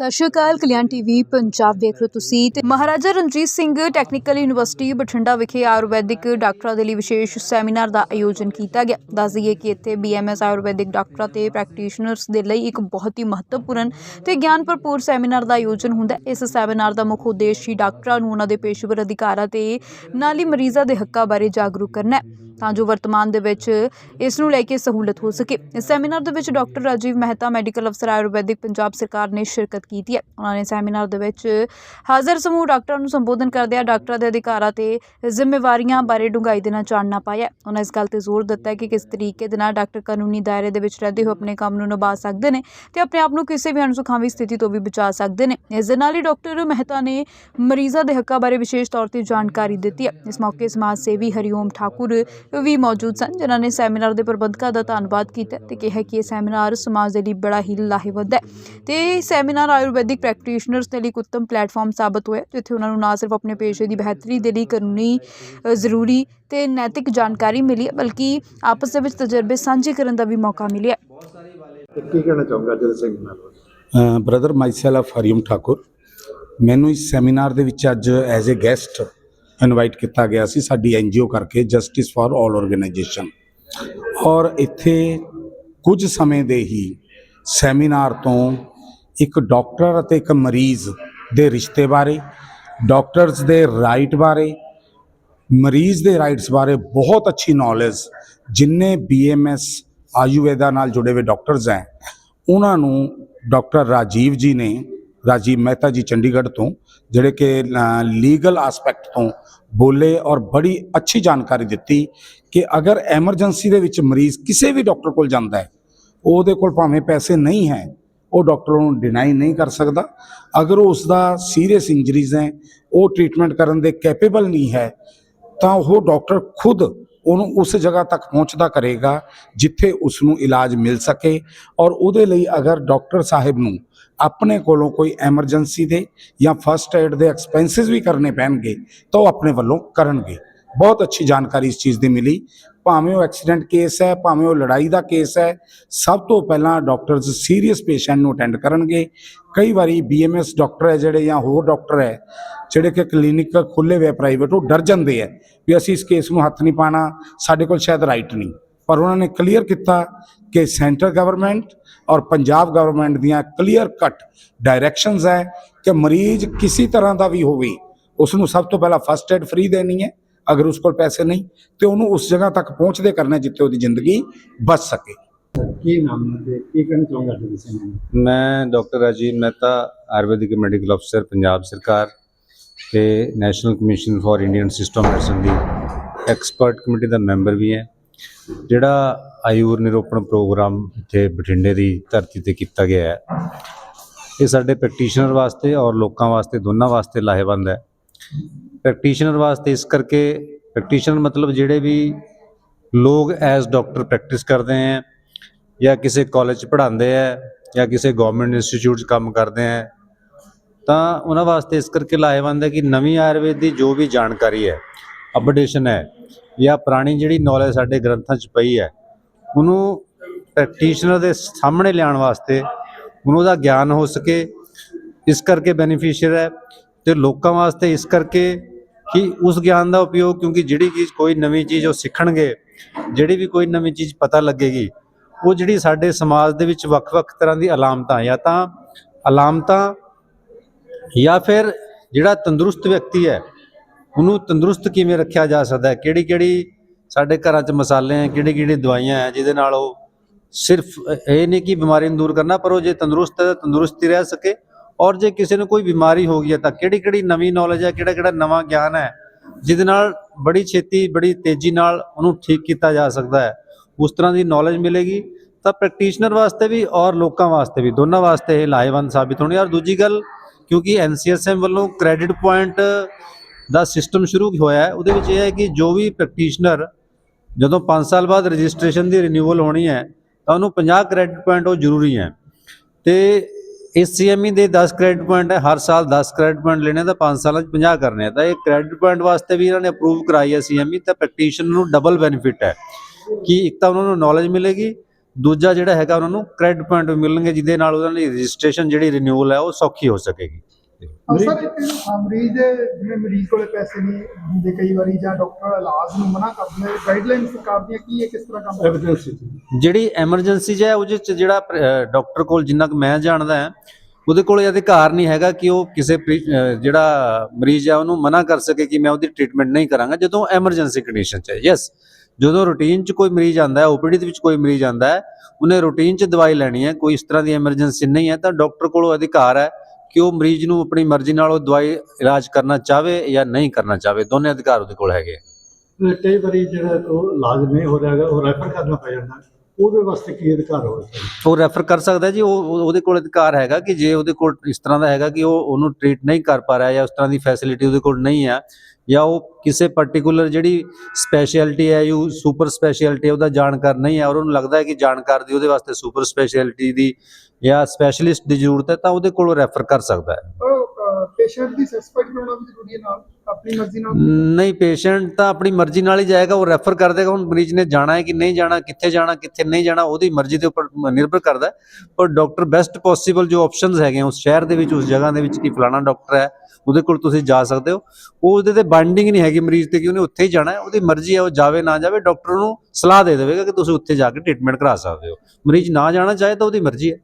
ਸਤਿ ਸ਼੍ਰੀ ਅਕਾਲ, ਕਲਿਆਣ ਟੀਵੀ, ਪੰਜਾਬ ਦੇਖ ਰਹੇ ਤੁਸੀਂ ਤੇ ਮਹਾਰਾਜਾ ਰਣਜੀਤ ਸਿੰਘ ਟੈਕਨੀਕਲ ਯੂਨੀਵਰਸਿਟੀ ਬਠਿੰਡਾ ਵਿਖੇ ਆਯੁਰਵੈਦਿਕ ਡਾਕਟਰਾਂ ਦੇ ਲਈ ਵਿਸ਼ੇਸ਼ ਸੈਮੀਨਾਰ ਦਾ ਆਯੋਜਨ ਕੀਤਾ ਗਿਆ। ਦੱਸ ਦਈਏ ਕਿ ਇੱਥੇ ਬੀਐਮਐਸ ਆਯੁਰਵੈਦਿਕ ਡਾਕਟਰਾਂ ਤੇ ਪ੍ਰੈਕਟੀਸ਼ਨਰਸ ਦੇ ਲਈ ਇੱਕ ਬਹੁਤ ਹੀ ਮਹੱਤਵਪੂਰਨ ਤੇ ਗਿਆਨ ਭਰਪੂਰ ਸੈਮੀਨਾਰ ਦਾ ਆਯੋਜਨ ਹੁੰਦਾ ਹੈ। ਇਸ ਸੈਮੀਨਾਰ ਦਾ ਮੁੱਖ ਉਦੇਸ਼ ਹੀ ਡਾਕਟਰਾਂ ਨੂੰ ਉਹਨਾਂ ਦੇ ਪੇਸ਼ੇਵਰ ਅਧਿਕਾਰਾਂ ਤੇ ਨਾਲ ਹੀ ਮਰੀਜ਼ਾਂ ਦੇ ਹੱਕਾਂ ਬਾਰੇ ਜਾਗਰੂਕ ਕਰਨਾ ਹੈ। ਤਾਂ ਜੋ ਵਰਤਮਾਨ ਦੇ ਵਿੱਚ ਇਸ ਨੂੰ ਲੈ ਕੇ ਸਹੂਲਤ ਹੋ ਸਕੇ। ਇਸ ਸੈਮੀਨਾਰ ਦੇ ਵਿੱਚ ਡਾਕਟਰ ਰਾਜੀਵ ਮਹਿਤਾ, ਮੈਡੀਕਲ ਅਫਸਰ, ਆਯੁਰਵੈਦਿਕ ਪੰਜਾਬ ਸਰਕਾਰ ਨੇ ਸ਼ਿਰਕਤ ਕੀਤੀ ਹੈ। ਉਹਨਾਂ ਨੇ ਸੈਮੀਨਾਰ ਦੇ ਵਿੱਚ ਹਾਜ਼ਰ ਸਮੂਹ ਡਾਕਟਰਾਂ ਨੂੰ ਸੰਬੋਧਨ ਕਰਦਿਆਂ ਡਾਕਟਰਾਂ ਦੇ ਅਧਿਕਾਰਾਂ ਤੇ ਜ਼ਿੰਮੇਵਾਰੀਆਂ ਬਾਰੇ ਡੂੰਘਾਈ ਦੇ ਨਾਲ ਜਾਣਨਾ ਪਾਇਆ। ਉਹਨਾਂ ਇਸ ਗੱਲ ਤੇ ਜ਼ੋਰ ਦਿੱਤਾ ਕਿ ਕਿਸ ਤਰੀਕੇ ਦੇ ਨਾਲ ਡਾਕਟਰ ਕਾਨੂੰਨੀ ਦਾਇਰੇ ਦੇ ਵਿੱਚ ਰਹਿੰਦੇ ਹੋਏ ਆਪਣੇ ਕੰਮ ਨੂੰ ਨਿਭਾ ਸਕਦੇ ਨੇ ਤੇ ਆਪਣੇ ਆਪ ਨੂੰ ਕਿਸੇ ਵੀ ਅਣਸੁਖਾਵੀ ਸਥਿਤੀ ਤੋਂ ਵੀ ਬਚਾ ਸਕਦੇ ਨੇ। ਇਸ ਦੇ ਨਾਲ ਹੀ ਡਾਕਟਰ ਮਹਿਤਾ ਨੇ ਮਰੀਜ਼ਾਂ ਦੇ ਹੱਕਾਂ ਬਾਰੇ ਵਿਸ਼ੇਸ਼ ਤੌਰ ਤੇ ਜਾਣਕਾਰੀ ਦਿੱਤੀ ਹੈ। ਇਸ ਮੌਕੇ ਸਮਾਜ ਸੇਵੀ ਹਰੀਓਮ ਠਾਕੁਰ ਵੀ ਮੌਜੂਦ ਸਨ ਜਿਨ੍ਹਾਂ ਨੇ ਸੈਮੀਨਾਰ ਦੇ ਪ੍ਰਬੰਧਕਾਂ ਦਾ ਧੰਨਵਾਦ ਕੀਤਾ ਤੇ ਕਿਹਾ ਕਿ ਇਹ ਸੈਮੀਨਾਰ ਸਮਾਜ ਦੇ ਲਈ ਬੜਾ ਹੀ ਲਾਹੇਵੰਦ ਹੈ। ਤੇ ਇਹ ਸੈਮੀਨਾਰ ਆਯੁਰਵੈਦਿਕ ਪ੍ਰੈਕਟੀਸ਼ਨਰਸ ਦੇ ਲਈ ਇੱਕ ਉੱਤਮ ਪਲੇਟਫਾਰਮ ਸਾਬਤ ਹੋਇਆ ਜਿੱਥੇ ਉਹਨਾਂ ਨੂੰ ਨਾ ਸਿਰਫ ਆਪਣੇ ਪੇਸ਼ੇ ਦੀ ਬਿਹਤਰੀ ਦੇ ਲਈ ਕਾਨੂੰਨੀ ਅ, ਜ਼ਰੂਰੀ ਤੇ ਨੈਤਿਕ ਜਾਣਕਾਰੀ ਮਿਲੀ ਬਲਕਿ ਆਪਸ ਦੇ ਵਿੱਚ ਤਜਰਬੇ ਸਾਂਝੇ ਕਰਨ ਦਾ ਵੀ ਮੌਕਾ ਮਿਲਿਆ ਕੀ ਕਹਿਣਾ ਚਾਹੂੰਗਾ ਅੱਜ ਦੇ ਸੈਮੀਨਾਰ ਬਾਰੇ? Brother myself Harim Thakur. ਮੈਨੂੰ ਇਸ ਸੈਮੀਨਾਰ ਦੇ ਵਿੱਚ ਅੱਜ ਐਜ਼ ਅ ਗੈਸਟ ਇਨਵਾਈਟ ਕੀਤਾ ਗਿਆ ਸੀ ਸਾਡੀ ਐਨਜੀਓ ਕਰਕੇ ਜਸਟਿਸ ਫਾਰ ਆਲ ਆਰਗੇਨਾਈਜੇਸ਼ਨ ਔਰ ਇੱਥੇ ਕੁਝ ਸਮੇਂ ਦੇ ਹੀ ਸੈਮੀਨਾਰ ਤੋਂ ਇੱਕ ਡਾਕਟਰ ਅਤੇ ਇੱਕ ਮਰੀਜ਼ ਦੇ ਰਿਸ਼ਤੇ ਬਾਰੇ, ਡਾਕਟਰਸ ਦੇ ਰਾਈਟ ਬਾਰੇ, ਮਰੀਜ਼ ਦੇ ਰਾਈਟਸ ਬਾਰੇ ਬਹੁਤ ਅੱਛੀ ਨੌਲੇਜ ਜਿੰਨੇ ਬੀਐਮਐਸ ਆਯੁਰਵੇਦਾ ਨਾਲ ਜੁੜੇ ਹੋਏ ਡਾਕਟਰਸ ਹੈ, ਉਹਨਾਂ ਨੂੰ ਡਾਕਟਰ ਰਾਜੀਵ ਜੀ ਨੇ ਰਾਜੀਵ ਮਹਿਤਾ ਜੀ ਚੰਡੀਗੜ੍ਹ ਤੋਂ, ਜਿਹੜੇ ਕਿ ਲੀਗਲ ਐਸਪੈਕਟ ਤੋਂ ਬੋਲੇ ਔਰ ਬੜੀ ਅੱਛੀ ਜਾਣਕਾਰੀ ਦਿੱਤੀ ਕਿ ਅਗਰ ਐਮਰਜੈਂਸੀ ਦੇ ਵਿੱਚ ਮਰੀਜ਼ ਕਿਸੇ ਵੀ ਡਾਕਟਰ ਕੋਲ ਜਾਂਦਾ ਹੈ ਉਹਦੇ ਕੋਲ ਭਾਵੇਂ ਪੈਸੇ ਨਹੀਂ ਹੈ, ਉਹ ਡਾਕਟਰ ਨੂੰ ਡਿਨਾਈ ਨਹੀਂ ਕਰ ਸਕਦਾ। ਅਗਰ ਉਸ ਦਾ ਸੀਰੀਅਸ ਇੰਜਰੀਜ਼ ਹੈ, ਉਹ ਟ੍ਰੀਟਮੈਂਟ ਕਰਨ ਦੇ ਕੈਪੇਬਲ ਨਹੀਂ ਹੈ, ਤਾਂ ਉਹ ਡਾਕਟਰ ਖੁਦ ਉਹਨੂੰ ਉਸ ਜਗ੍ਹਾ ਤੱਕ ਪਹੁੰਚਦਾ ਕਰੇਗਾ ਜਿੱਥੇ ਉਸ ਨੂੰ ਇਲਾਜ ਮਿਲ ਸਕੇ ਔਰ ਉਹਦੇ ਲਈ ਅਗਰ ਡਾਕਟਰ ਸਾਹਿਬ ਨੂੰ ਆਪਣੇ ਕੋਲੋਂ ਕੋਈ ਐਮਰਜੈਂਸੀ ਦੇ ਜਾਂ ਫਸਟ ਏਡ ਦੇ ਐਕਸਪੈਂਸਸ ਵੀ ਕਰਨੇ ਪੈਣਗੇ ਤਾਂ ਉਹ ਆਪਣੇ ਵੱਲੋਂ ਕਰਨਗੇ। ਬਹੁਤ ਅੱਛੀ ਜਾਣਕਾਰੀ ਇਸ ਚੀਜ਼ ਦੀ ਮਿਲੀ। ਭਾਵੇਂ ਉਹ ਐਕਸੀਡੈਂਟ ਕੇਸ ਹੈ, ਭਾਵੇਂ ਉਹ ਲੜਾਈ ਦਾ ਕੇਸ ਹੈ, ਸਭ ਤੋਂ ਪਹਿਲਾਂ ਡਾਕਟਰਸ ਸੀਰੀਅਸ ਪੇਸ਼ੈਂਟ ਨੂੰ ਅਟੈਂਡ ਕਰਨਗੇ। ਕਈ ਵਾਰੀ ਬੀਐਮਐਸ ਡਾਕਟਰ ਹੈ ਜਿਹੜੇ ਜਾਂ ਹੋਰ ਡਾਕਟਰ ਹੈ, ਜਿਹੜੇ ਕਿ ਕਲੀਨਿਕ ਖੁੱਲੇ ਹੋਏ ਪ੍ਰਾਈਵੇਟ ਉਹ ਡਰ ਜਾਂਦੇ ਹੈ ਵੀ ਅਸੀਂ ਇਸ ਕੇਸ ਨੂੰ ਹੱਥ ਨਹੀਂ ਪਾਣਾ ਸਾਡੇ ਕੋਲ ਸ਼ਾਇਦ ਰਾਈਟ ਨਹੀਂ। ਪਰ ਉਹਨਾਂ ਨੇ ਕਲੀਅਰ ਕੀਤਾ ਕਿ ਸੈਂਟਰ ਗਵਰਨਮੈਂਟ ਔਰ ਪੰਜਾਬ ਗਵਰਨਮੈਂਟ ਦੀਆਂ ਕਲੀਅਰ ਕੱਟ ਡਾਇਰੈਕਸ਼ਨਸ ਹੈ ਕਿ ਮਰੀਜ਼ ਕਿਸੇ ਤਰ੍ਹਾਂ ਦਾ ਵੀ ਹੋਵੇ ਉਸ ਨੂੰ ਸਭ ਤੋਂ ਪਹਿਲਾਂ ਫਸਟ ਏਡ ਫ੍ਰੀ ਦੇਣੀ ਹੈ ਅਗਰ ਉਸ ਕੋਲ ਪੈਸੇ ਨਹੀਂ ਤੇ ਉਹਨੂੰ ਉਸ ਜਗ੍ਹਾ ਤੱਕ ਪਹੁੰਚਦੇ ਕਰਨਾ ਜਿੱਥੇ ਉਹਦੀ ਜ਼ਿੰਦਗੀ ਬਚ ਸਕੇ। ਕੀ ਨਾਮ ਹੈ ਤੇ ਕੀ ਕਹਿਣਾ ਚਾਹੂੰਗਾ ਸੈਮੀਨਾਰ ਮੈਂ ਡਾਕਟਰ ਰਾਜੀਵ ਮਹਿਤਾ ਆਯੁਰਵੈਦਿਕ ਮੈਡੀਕਲ ਅਫਸਰ ਪੰਜਾਬ ਸਰਕਾਰ ਤੇ National Commission for Indian System Medicine the expert committee ਦਾ ਮੈਂਬਰ ਵੀ ਹਾਂ। ਜਿਹੜਾ ਆਯੂਰ ਨਿਰੂਪਣ ਪ੍ਰੋਗਰਾਮ ਇੱਥੇ ਬਠਿੰਡੇ ਦੀ ਧਰਤੀ ਤੇ ਕੀਤਾ ਗਿਆ ਹੈ ਇਹ ਸਾਡੇ ਪ੍ਰੈਕਟੀਸ਼ਨਰ ਵਾਸਤੇ ਔਰ ਲੋਕਾਂ ਵਾਸਤੇ ਦੋਨਾਂ ਵਾਸਤੇ ਲਾਹੇਵੰਦ ਹੈ। ਪ੍ਰੈਕਟੀਸ਼ਨਰ ਵਾਸਤੇ ਇਸ ਕਰਕੇ ਪ੍ਰੈਕਟੀਸ਼ਨਰ ਮਤਲਬ ਜਿਹੜੇ ਵੀ ਲੋਕ ਐਜ਼ ਡਾਕਟਰ ਪ੍ਰੈਕਟਿਸ ਕਰਦੇ ਹੈ ਜਾਂ ਕਿਸੇ ਕਾਲਜ 'ਚ ਪੜ੍ਹਾਉਂਦੇ ਹੈ ਜਾਂ ਕਿਸੇ ਗਵਰਨਮੈਂਟ ਇੰਸਟੀਚਿਊਟ 'ਚ ਕੰਮ ਕਰਦੇ ਹੈ, ਤਾਂ ਉਹਨਾਂ ਵਾਸਤੇ ਇਸ ਕਰਕੇ ਲਾਹੇਵੰਦ ਹੈ ਕਿ ਨਵੀਂ ਆਯੁਰਵੇਦ ਦੀ ਜੋ ਵੀ ਜਾਣਕਾਰੀ ਹੈ, ਅਪਡੇਸ਼ਨ ਹੈ ਜਾਂ ਪੁਰਾਣੀ ਜਿਹੜੀ ਨੌਲੇਜ ਸਾਡੇ ਗ੍ਰੰਥਾਂ 'ਚ ਪਈ ਹੈ, ਉਹਨੂੰ ਪ੍ਰੈਕਟੀਸ਼ਨਰ ਦੇ ਸਾਹਮਣੇ ਲਿਆਉਣ ਵਾਸਤੇ ਉਹਨੂੰ ਦਾ ਗਿਆਨ ਹੋ ਸਕੇ, ਇਸ ਕਰਕੇ ਬੈਨੀਫੀਸ਼ੀਅਰ ਹੈ ਤੇ ਲੋਕਾਂ ਵਾਸਤੇ ਇਸ ਕਰਕੇ ਕਿ ਉਸ ਗਿਆਨ ਦਾ ਉਪਯੋਗ, ਕਿਉਂਕਿ ਜਿਹੜੀ ਚੀਜ਼ ਕੋਈ ਨਵੀਂ ਚੀਜ਼ ਉਹ ਸਿੱਖਣਗੇ, ਜਿਹੜੀ ਵੀ ਕੋਈ ਨਵੀਂ ਚੀਜ਼ ਪਤਾ ਲੱਗੇਗੀ, ਉਹ ਜਿਹੜੀ ਸਾਡੇ ਸਮਾਜ ਦੇ ਵਿੱਚ ਵੱਖ-ਵੱਖ ਤਰ੍ਹਾਂ ਦੀ ਅਲਾਮਤਾਂ, ਜਾਂ ਤਾਂ ਅਲਾਮਤਾਂ ਜਾਂ ਫਿਰ ਜਿਹੜਾ ਤੰਦਰੁਸਤ ਵਿਅਕਤੀ ਹੈ, ਉਹਨੂੰ ਤੰਦਰੁਸਤ ਕਿਵੇਂ ਰੱਖਿਆ ਜਾ ਸਕਦਾ ਹੈ? ਕਿਹੜੀ ਕਿਹੜੀ ਸਾਡੇ ਘਰਾਂ 'ਚ ਮਸਾਲੇ ਹੈ ਕਿਹੜੀ ਕਿਹੜੀ ਦਵਾਈਆਂ ਹੈ, ਜਿਹਦੇ ਨਾਲ ਉਹ ਸਿਰਫ ਇਹ ਨਹੀਂ ਕਿ ਬਿਮਾਰੀ ਨੂੰ ਦੂਰ ਕਰਨਾ, ਪਰ ਉਹ ਜੇ ਤੰਦਰੁਸਤ ਹੈ ਤਾਂ ਤੰਦਰੁਸਤੀ ਰਹਿ ਸਕੇ ਔਰ ਜੇ ਕਿਸੇ ਨੂੰ ਕੋਈ ਬਿਮਾਰੀ ਹੋ ਗਈ ਹੈ ਤਾਂ ਕਿਹੜੀ ਕਿਹੜੀ ਨਵੀਂ ਨੌਲੇਜ ਹੈ, ਕਿਹੜਾ ਕਿਹੜਾ ਨਵਾਂ ਗਿਆਨ ਹੈ, ਜਿਹਦੇ ਨਾਲ ਬੜੀ ਛੇਤੀ, ਬੜੀ ਤੇਜ਼ੀ ਨਾਲ ਉਹਨੂੰ ਠੀਕ ਕੀਤਾ ਜਾ ਸਕਦਾ ਹੈ, ਉਸ ਤਰ੍ਹਾਂ ਦੀ ਨੌਲੇਜ ਮਿਲੇਗੀ। ਤਾਂ ਪ੍ਰੈਕਟੀਸ਼ਨਰ ਵਾਸਤੇ ਵੀ ਔਰ ਲੋਕਾਂ ਵਾਸਤੇ ਵੀ, ਦੋਨਾਂ ਵਾਸਤੇ ਇਹ ਲਾਹੇਵੰਦ ਸਾਬਿਤ ਹੋਣੀ। ਔਰ ਦੂਜੀ ਗੱਲ, ਕਿਉਂਕਿ ਐਨਸੀਐਸਐਮ ਵੱਲੋਂ ਕ੍ਰੈਡਿਟ ਪੁਆਇੰਟ ਦਾ ਸਿਸਟਮ ਸ਼ੁਰੂ ਹੋਇਆ ਹੈ, ਉਹਦੇ ਵਿੱਚ ਇਹ ਹੈ ਕਿ ਜੋ ਵੀ ਪ੍ਰੈਕਟੀਸ਼ਨਰ ਜਦੋਂ 5 ਸਾਲ ਬਾਅਦ ਰਜਿਸਟ੍ਰੇਸ਼ਨ ਦੀ ਰਿਨਿਊਅਲ ਹੋਣੀ ਹੈ, ਤਾਂ ਉਹਨੂੰ 50 ਕ੍ਰੈਡਿਟ ਪੁਆਇੰਟ ਉਹ ਜ਼ਰੂਰੀ ਹੈ। ਤੇ ਇਸ ਸੀਐਮਈ ਦੇ 10 ਕ੍ਰੈਡਿਟ ਪੁਆਇੰਟ ਹੈ, ਹਰ ਸਾਲ 10 ਕ੍ਰੈਡਿਟ ਪੁਆਇੰਟ ਲੈਣੇ ਤਾਂ 5 ਸਾਲਾਂ 'ਚ 50 ਕਰਨੇ ਆ। ਤਾਂ ਇਹ ਕ੍ਰੈਡਿਟ ਪੁਆਇੰਟ ਵਾਸਤੇ ਵੀ ਇਹਨਾਂ ਨੇ ਅਪਰੂਵ ਕਰਾਈ ਹੈ ਸੀਐਮਈ ਤਾਂ ਪ੍ਰੈਕਟੀਸ਼ਨਰ ਨੂੰ ਡਬਲ ਬੈਨੀਫਿਟ ਹੈ। ਕਿ ਇੱਕ ਤਾਂ ਉਹਨਾਂ ਨੂੰ ਨੌਲੇਜ ਮਿਲੇਗੀ, ਦੂਜਾ ਜਿਹੜਾ ਹੈਗਾ ਉਹਨਾਂ ਨੂੰ ਕ੍ਰੈਡਿਟ ਪੁਆਇੰਟ ਵੀ ਮਿਲਣਗੇ, ਜਿਹਦੇ ਨਾਲ ਉਹਨਾਂ ਦੀ ਰਜਿਸਟ੍ਰੇਸ਼ਨ ਜਿਹੜੀ ਰਿਨਿਊਅਲ ਹੈ ਉਹ ਸੌਖੀ ਹੋ ਸਕੇਗੀ। ਸਰ ਇੱਕ ਮਰੀਜ਼ ਦੇ ਜਿਵੇਂ ਮਰੀਜ਼ ਕੋਲੇ ਪੈਸੇ ਨਹੀਂ ਹੁੰਦੇ ਕਈ ਵਾਰੀ ਜਾਂ ਡਾਕਟਰ ਇਲਾਜ ਨੂੰ ਮਨਾ ਕਰਦੇ ਨੇ ਗਾਈਡਲਾਈਨ ਸਰਕਾਰ ਦੀਆਂ ਕੀ ਹੈ ਕਿਸ ਤਰ੍ਹਾਂ ਕੰਮ ਐਵੀਡੈਂਸ ਜਿਹੜੀ ਐਮਰਜੈਂਸੀ ਹੈ ਉਹਦੇ 'ਚ ਜਿਹੜਾ ਡਾਕਟਰ ਕੋਲ ਜਿੰਨਾ ਕੁ ਮੈਂ ਜਾਣਦਾ ਹਾਂ ਉਹਦੇ ਕੋਲ ਅਧਿਕਾਰ ਨਹੀਂ ਹੈਗਾ ਕਿ ਉਹ ਕਿਸੇ ਜਿਹੜਾ ਮਰੀਜ਼ ਹੈ ਉਹਨੂੰ ਮਨਾ ਕਰ ਸਕੇ ਕਿ ਮੈਂ ਉਹਦੀ ਟ੍ਰੀਟਮੈਂਟ ਨਹੀਂ ਕਰਾਂਗਾ ਜਦੋਂ ਐਮਰਜੈਂਸੀ ਕੰਡੀਸ਼ਨ 'ਚ ਹੈ। ਯੈਸ ਜਦੋਂ ਰੂਟੀਨ 'ਚ ਕੋਈ ਮਰੀਜ਼ ਆਂਦਾ ਹੈ ਓਪੀਡੀ ਦੇ ਵਿੱਚ ਕੋਈ ਮਰੀਜ਼ ਆਂਦਾ ਹੈ ਉਹਨੇ ਰੂਟੀਨ 'ਚ ਦਵਾਈ ਲੈਣੀ ਹੈ ਕੋਈ ਇਸ ਤਰ੍ਹਾਂ ਦੀ ਐਮਰਜੈਂਸੀ ਨਹੀਂ ਹੈ ਤਾਂ ਡਾਕਟਰ ਕੋਲ ਅਧਿਕਾਰ ਹੈ ਕਿ ਉਹ ਮਰੀਜ਼ ਨੂੰ ਆਪਣੀ ਮਰਜ਼ੀ ਨਾਲ ਉਹ ਦਵਾਈ ਇਲਾਜ ਕਰਨਾ ਚਾਹਵੇ ਜਾਂ ਨਹੀਂ ਕਰਨਾ ਚਾਹਵੇ? ਦੋਨੇ ਅਧਿਕਾਰ ਉਹਦੇ ਕੋਲ ਹੈਗੇ ਆ। ਕਈ ਵਾਰੀ ਜਿਹੜਾ ਉਹ ਇਲਾਜ ਨਹੀਂ ਹੋ ਰਿਹਾ ਹੈਗਾ ਉਹ ਰੈਫਰ ਕਰਨਾ ਪੈ ਜਾਂਦਾ। ਉਹਦੇ ਵਾਸਤੇ ਕੀ ਅਧਿਕਾਰ ਹੋਵੇ ਉਹ ਰੈਫਰ ਕਰ ਸਕਦਾ ਹੈ ਜੀ ਉਹ ਉਹ- ਉਹਦੇ ਕੋਲ ਅਧਿਕਾਰ ਹੈਗਾ ਕਿ ਜੇ ਉਹਦੇ ਕੋਲ ਇਸ ਤਰ੍ਹਾਂ ਦਾ ਹੈਗਾ ਕਿ ਉਹ ਉਹਨੂੰ ਟ੍ਰੀਟ ਨਹੀਂ ਕਰ ਪਾ ਰਿਹਾ ਜਾਂ ਉਸ ਤਰ੍ਹਾਂ ਦੀ ਫੈਸਿਲਿਟੀ ਉਹਦੇ ਕੋਲ ਨਹੀਂ ਹੈ ਜਾਂ ਉਹ ਕਿਸੇ ਪਾਰਟਿਕੂਲਰ ਜਿਹੜੀ ਸਪੈਸ਼ਲਿਟੀ ਹੈ, ਯੂ ਸੁਪਰ ਸਪੈਸ਼ਲਿਟੀ ਉਹਦਾ ਜਾਣਕਾਰ ਨਹੀਂ ਹੈ ਔਰ ਉਹਨੂੰ ਲੱਗਦਾ ਹੈ ਕਿ ਜਾਣਕਾਰ ਦੀ ਉਹਦੇ ਵਾਸਤੇ ਸੁਪਰ ਸਪੈਸ਼ਲਿਟੀ ਦੀ ਜਾਂ ਸਪੈਸ਼ਲਿਸਟ ਦੀ ਜ਼ਰੂਰਤ ਹੈ ਤਾਂ ਉਹਦੇ ਕੋਲ ਰੈਫਰ ਕਰ ਸਕਦਾ ਹੈ। ਪੇਸ਼ੈਂਟ ਦੀ ਸੈਟੀਸਫਾਈਡ ਕਰਾਉਣਾ ਵੀ ਜ਼ਰੂਰੀ ਹੈ ਨਾਲ, ਆਪਣੀ ਮਰਜ਼ੀ ਨਾਲ ਨਹੀਂ। ਪੇਸ਼ੈਂਟ ਤਾਂ ਆਪਣੀ ਮਰਜ਼ੀ ਨਾਲ ਹੀ ਜਾਏਗਾ, ਉਹ ਰੈਫਰ ਕਰ ਦੇਗਾ, ਹੁਣ ਮਰੀਜ਼ ਨੇ ਜਾਣਾ ਹੈ ਕਿ ਨਹੀਂ ਜਾਣਾ, ਕਿੱਥੇ ਜਾਣਾ, ਕਿੱਥੇ ਨਹੀਂ ਜਾਣਾ, ਉਹਦੀ ਮਰਜ਼ੀ ਦੇ ਉੱਪਰ ਨਿਰਭਰ ਕਰਦਾ ਪਰ ਡਾਕਟਰ ਬੈਸਟ ਪੋਸੀਬਲ ਜੋ ਆਪਸ਼ਨਸ ਹੈਗੇ ਉਸ ਸ਼ਹਿਰ ਦੇ ਵਿੱਚ, ਉਸ ਜਗ੍ਹਾ ਦੇ ਵਿੱਚ, ਕਿ ਫਲਾਣਾ ਡਾਕਟਰ ਹੈ, ਉਹਦੇ ਕੋਲ ਤੁਸੀਂ ਜਾ ਸਕਦੇ ਹੋ। ਉਹ ਉਹਦੇ ਤੇ ਬਾਈਂਡਿੰਗ ਨਹੀਂ ਹੈਗੀ ਮਰੀਜ਼ ਤੇ, ਕਿ ਉਹਨੇ ਉੱਥੇ ਹੀ ਜਾਣਾ ਹੈ, ਉਹਦੀ ਮਰਜ਼ੀ ਹੈ, ਉਹ ਜਾਵੇ, ਨਾ ਜਾਵੇ ਡਾਕਟਰ ਨੂੰ ਸਲਾਹ ਦੇ ਦੇਵੇਗਾ ਕਿ ਤੁਸੀਂ ਉੱਥੇ ਜਾ ਕੇ ਟ੍ਰੀਟਮੈਂਟ ਕਰਾ ਸਕਦੇ ਹੋ। ਮਰੀਜ਼ ਨਾ ਜਾਣਾ ਚਾਹੇ ਤਾਂ ਉਹਦੀ ਮਰਜ਼ੀ ਹੈ।